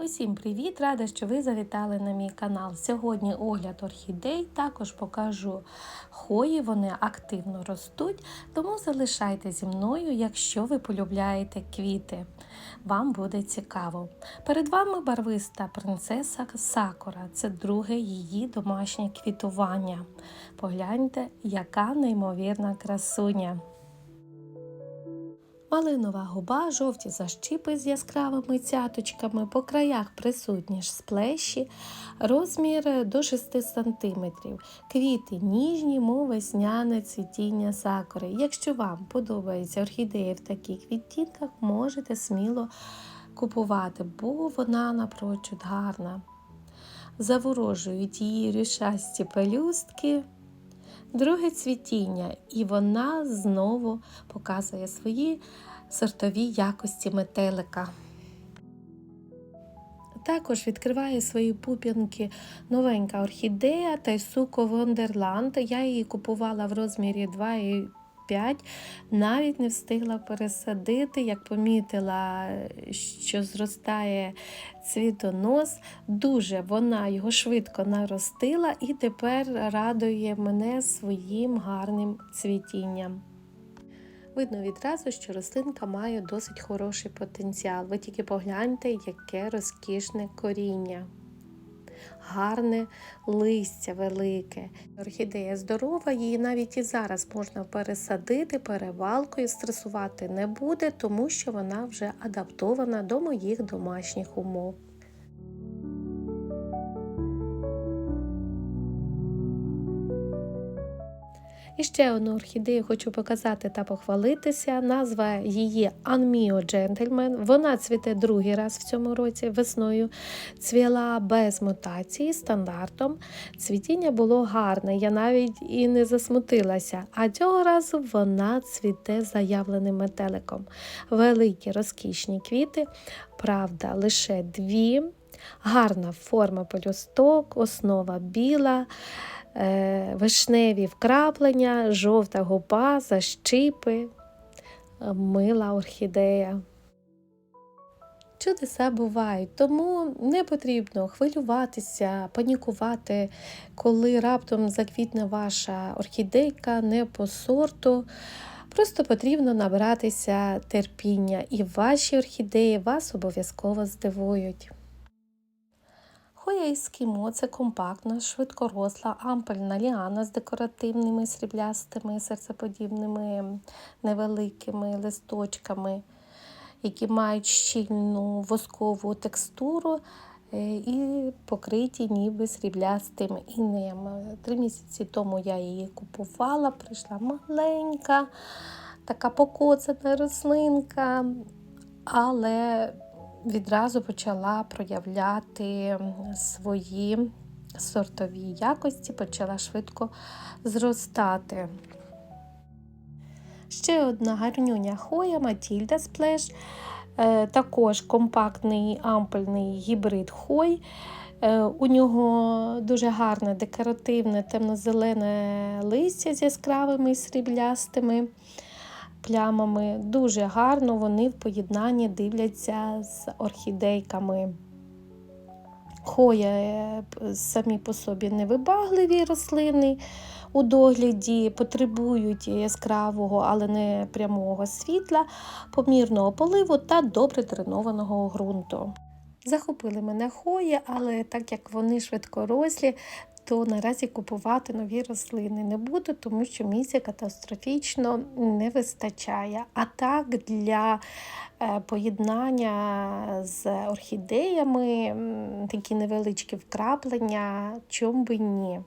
Усім привіт! Рада, що ви завітали на мій канал. Сьогодні огляд орхідей, також покажу хої, вони активно ростуть, тому залишайте зі мною, якщо ви полюбляєте квіти. Вам буде цікаво. Перед вами барвиста принцеса Сакура. Це друге її домашнє квітування. Погляньте, яка неймовірна красуня. Малинова губа, жовті защіпи з яскравими цяточками, по краях присутні ж сплеші, розмір до 6 см. Квіти ніжні, мов весняне цвітіння сакури. Якщо вам подобається орхідея в таких відтінках, можете сміло купувати, бо вона напрочуд гарна. Заворожують її рішасті пелюстки. Друге цвітіння, і вона знову показує свої сортові якості метелика. Також відкриває свої пуп'янки новенька орхідея Тайсуко Вондерланд. Я її купувала в розмірі 2,5, навіть не встигла пересадити, як помітила, що зростає цвітонос. Дуже вона його швидко наростила і тепер радує мене своїм гарним цвітінням. Видно відразу, що рослинка має досить хороший потенціал. Ви тільки погляньте, яке розкішне коріння. Гарне листя велике. Орхідея здорова, її навіть і зараз можна пересадити перевалкою, стресувати не буде, тому що вона вже адаптована до моїх домашніх умов. І ще одну орхідею хочу показати та похвалитися. Назва її Unmio Gentleman. Вона цвіте другий раз в цьому році весною. Цвіла без мутації стандартом. Цвітіння було гарне, я навіть і не засмутилася. А цього разу вона цвіте заявленим метеликом. Великі розкішні квіти, правда, лише дві. Гарна форма пелюсток, основа біла. Вишневі вкраплення, жовта губа, защипи, мила орхідея. Чудеса бувають, тому не потрібно хвилюватися, панікувати, коли раптом заквітне ваша орхідейка не по сорту. Просто потрібно набратися терпіння, і ваші орхідеї вас обов'язково здивують. Хоя ескімо це компактна, швидкоросла, ампельна ліана з декоративними сріблястими, серцеподібними невеликими листочками, які мають щільну воскову текстуру і покриті ніби сріблястим інеєм. Три місяці тому я її купувала, прийшла маленька, така покоцана рослинка, але відразу почала проявляти свої сортові якості, почала швидко зростати. Ще одна гарнюня хоя Матільда Сплеш, також компактний ампельний гібрид хой. У нього дуже гарне декоративне темно-зелене листя з яскравими сріблястими плямами. Дуже гарно вони в поєднанні дивляться з орхідейками. Хоя е, самі по собі невибагливі рослини у догляді, потребують яскравого, але не прямого світла, помірного поливу та добре дренованого ґрунту. Захопили мене хої, але так як вони швидкорослі, то наразі купувати нові рослини не буду, тому що місця катастрофічно не вистачає. А так для е, поєднання з орхідеями такі невеличкі вкраплення, чом би ні.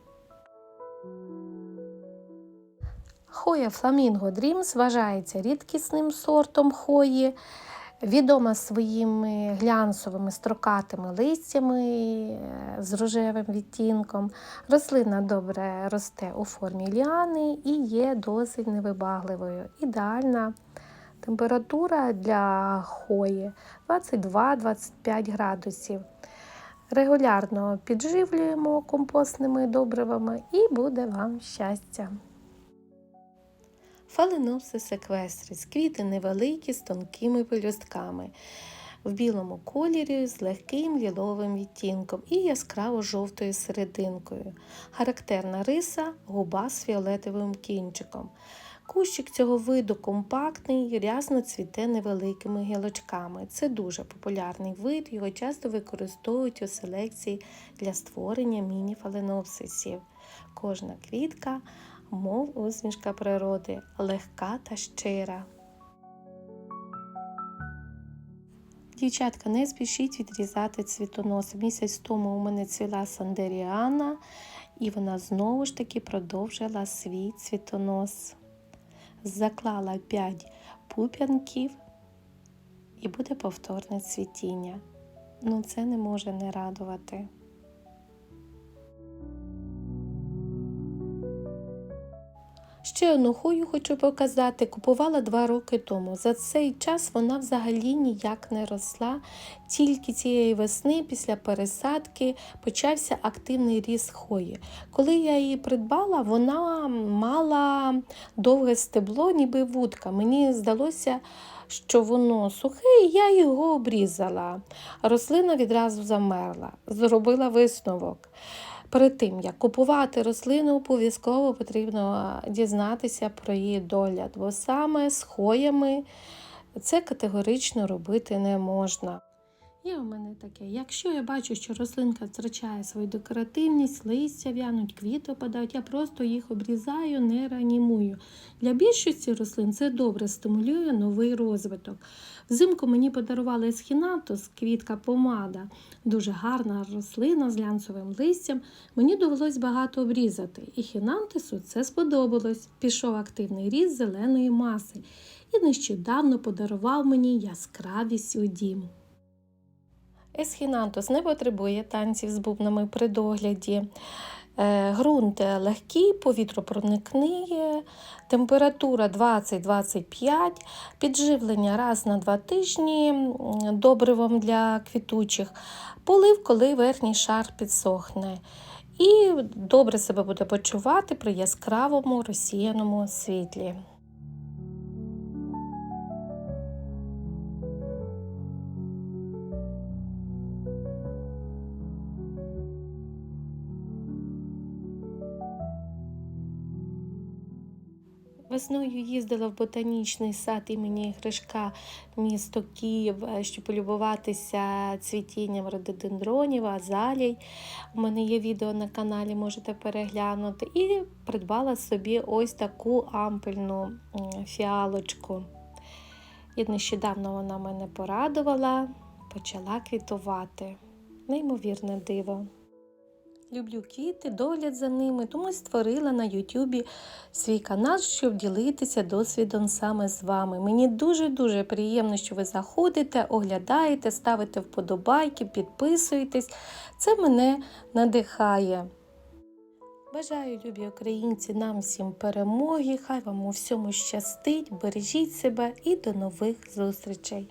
Хоя Фламінго Dreams вважається рідкісним сортом хої. Відома своїми глянцевими строкатими листями з рожевим відтінком. Рослина добре росте у формі ліани і є досить невибагливою. Ідеальна температура для хої 22-25 градусів. Регулярно підживлюємо компостними добривами і буде вам щастя. Фаленопсис еквестрис, квіти невеликі з тонкими пелюстками. в білому кольорі з легким ліловим відтінком і яскраво жовтою серединкою. Характерна риса губа з фіолетовим кінчиком. Кущик цього виду компактний, рясно цвіте невеликими гілочками. Це дуже популярний вид, його часто використовують у селекції для створення міні-фаленопсисів. Кожна квітка, мов усмішка природи, легка та щира. Дівчатка, не спішіть відрізати цвітоноси. Місяць тому у мене цвіла Сандеріана, і вона знову ж таки продовжила свій цвітонос. Заклала 5 пуп'янків і буде повторне цвітіння. Ну, це не може не радувати. Ще одну хою хочу показати. Купувала два роки тому. За цей час вона взагалі ніяк не росла. Тільки цієї весни, після пересадки, почався активний ріст хої. Коли я її придбала, вона мала довге стебло, ніби вудка. Мені здалося, що воно сухе, і я його обрізала. Рослина відразу замерла, зробила висновок. Перед тим, як купувати рослину, обов'язково потрібно дізнатися про її догляд, бо саме з хоями це категорично робити не можна. Є у мене таке. Якщо я бачу, що рослинка втрачає свою декоративність, листя в'януть, квіти опадають, я просто їх обрізаю, не реанімую. Для більшості рослин це добре стимулює новий розвиток. Взимку мені подарували есхінатус, квітка помада, дуже гарна рослина з глянцевим листям. Мені довелось багато обрізати, і хінантису це сподобалось. Пішов активний ріст зеленої маси і нещодавно подарував мені яскравість у дім. Есхінантус не потребує танців з бубнами при догляді. Грунт легкий, повітропроникний, температура 20-25, підживлення раз на два тижні добривом для квітучих, полив, коли верхній шар підсохне. І добре себе буде почувати при яскравому розсіяному світлі. Весною їздила в ботанічний сад імені Гришка, місто Київ, щоб полюбуватися цвітінням рододендронів, азалій. У мене є відео на каналі, можете переглянути. І придбала собі ось таку ампельну фіалочку. І нещодавно вона мене порадувала, почала квітувати. Неймовірне диво. Люблю квіти, догляд за ними, тому створила на Ютубі свій канал, щоб ділитися досвідом саме з вами. Мені дуже-дуже приємно, що ви заходите, оглядаєте, ставите вподобайки, підписуєтесь. Це мене надихає. Бажаю, любі українці, нам всім перемоги, хай вам у всьому щастить, бережіть себе і до нових зустрічей!